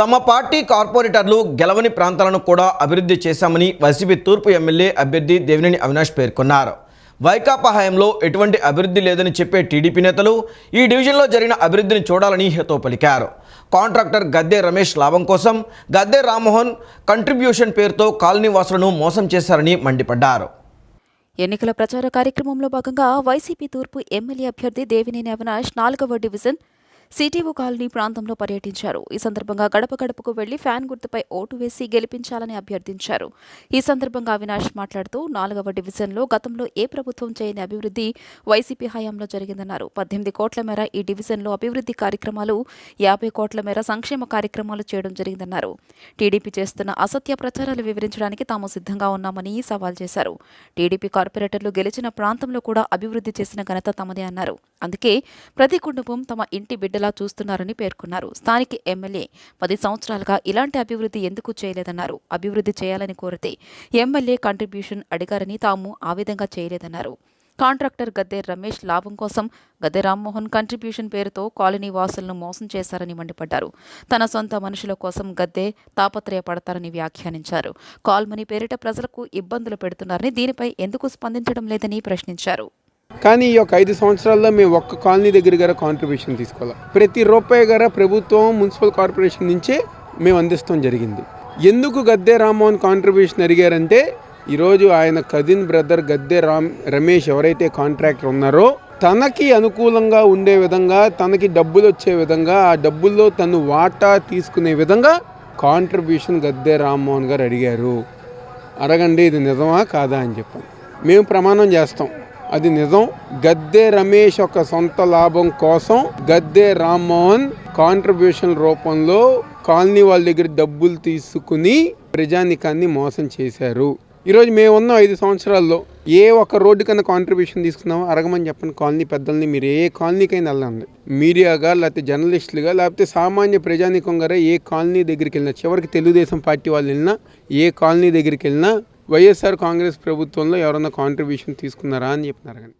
తమ పార్టీ కార్పొరేటర్లు గెలవని ప్రాంతాలను కూడా అభివృద్ధి చేశామని వైసీపీ తూర్పు ఎమ్మెల్యే అభ్యర్థి దేవినేని అవినాష్ పేర్కొన్నారు. వైకాపా హయాంలో ఎటువంటి అభివృద్ధి లేదని చెప్పే టీడీపీ నేతలు ఈ డివిజన్లో జరిగిన అభివృద్ధిని చూడాలని హితో పలికారు. కాంట్రాక్టర్ గద్దె రమేష్ లాభం కోసం గద్దె రామ్మోహన్ కంట్రిబ్యూషన్ పేరుతో కాలనీ వాసులను మోసం చేశారని మండిపడ్డారు. ఎన్నికల ప్రచార కార్యక్రమంలో భాగంగా వైసీపీ తూర్పు ఎమ్మెల్యే అభ్యర్థి దేవినేని అవినాష్ నాలుగవ డివిజన్ సిటీఓ కాలనీ ప్రాంతంలో పర్యటించారు. ఈ సందర్భంగా గడప గడపకు వెళ్ళి ఫ్యాన్ గుర్తుపై ఓటు వేసి గెలిపించాలని అభ్యర్థించారు. ఈ సందర్భంగా అవినాష్ మాట్లాడుతూ నాలుగవ డివిజన్లో గతంలో ఏ ప్రభుత్వం చేయని అభివృద్ధి వైసీపీ హయాంలో జరిగిందన్నారు. పద్దెనిమిది కోట్ల మేర ఈ డివిజన్లో అభివృద్ధి కార్యక్రమాలు యాభై కోట్ల మేర సంక్షేమ కార్యక్రమాలు చేయడం జరిగిందన్నారు. టీడీపీ చేస్తున్న అసత్య ప్రచారాలు వివరించడానికి తాము సిద్ధంగా ఉన్నామని సవాల్ చేశారు. టీడీపీ కార్పొరేటర్లు గెలిచిన ప్రాంతంలో కూడా అభివృద్ధి చేసిన ఘనత తమదే అన్నారు. అందుకే ప్రతి కుటుంబం తమ ఇంటి బిడ్డ బిడ్డలా చూస్తున్నారని పేర్కొన్నారు. స్థానిక ఎమ్మెల్యే పది సంవత్సరాలుగా ఇలాంటి అభివృద్ధి ఎందుకు చేయలేదన్నారు. అభివృద్ధి చేయాలని కోరితే ఎమ్మెల్యే కంట్రిబ్యూషన్ అడిగారని తాము ఆ విధంగా చేయలేదన్నారు. కాంట్రాక్టర్ గద్దె రమేష్ లాభం కోసం గద్దె రామ్మోహన్ కంట్రిబ్యూషన్ పేరుతో కాలనీ వాసులను మోసం చేశారని మండిపడ్డారు. తన సొంత మనుషుల కోసం గద్దె తాపత్రయపడతారని వ్యాఖ్యానించారు. కాల్మని పేరిట ప్రజలకు ఇబ్బందులు పెడుతున్నారని దీనిపై ఎందుకు స్పందించడం లేదని ప్రశ్నించారు. కానీ ఈ యొక్క ఐదు సంవత్సరాల్లో మేము ఒక్క కాలనీ దగ్గర గారా కాంట్రిబ్యూషన్ తీసుకోవాలి. ప్రతి రూపాయి గారా ప్రభుత్వం మున్సిపల్ కార్పొరేషన్ నుంచే మేము అందిస్తాం జరిగింది. ఎందుకు గద్దె రామ్మోహన్ కాంట్రిబ్యూషన్ అడిగారంటే ఈరోజు ఆయన కజిన్ బ్రదర్ గద్దె రామ్ రమేష్ ఎవరైతే కాంట్రాక్టర్ ఉన్నారో తనకి అనుకూలంగా ఉండే విధంగా తనకి డబ్బులు వచ్చే విధంగా ఆ డబ్బుల్లో తను వాటా తీసుకునే విధంగా కాంట్రిబ్యూషన్ గద్దె రామ్మోహన్ గారు అడిగారు. అడగండి ఇది నిజమా కాదా అని చెప్పాను. మేము ప్రమాణం చేస్తాం. అది నిజం. గద్దె రమేష్ ఒక సొంత లాభం కోసం గద్దె రామ్మోహన్ కాంట్రిబ్యూషన్ రూపంలో కాలనీ వాళ్ళ దగ్గర డబ్బులు తీసుకుని ప్రజానికాన్ని మోసం చేశారు. ఈరోజు మేము ఉన్న ఐదు సంవత్సరాల్లో ఏ ఒక్క రోడ్డు కన్నా కాంట్రిబ్యూషన్ తీసుకున్నామో అడగమని చెప్పండి కాలనీ పెద్దల్ని మీరు ఏ కాలనీకైనా వెళ్ళండి. మీడియాగా లేకపోతే జర్నలిస్టులుగా లేకపోతే సామాన్య ప్రజానికం గారే ఏ కాలనీ దగ్గరికి వెళ్ళినా చివరికి తెలుగుదేశం పార్టీ వాళ్ళు వెళ్ళినా ఏ కాలనీ దగ్గరికి వెళ్ళినా వైఎస్ఆర్ కాంగ్రెస్ ప్రభుత్వంలో ఎవరన్నా కాంట్రిబ్యూషన్ తీసుకున్నారా అని చెప్పినారు కానీ.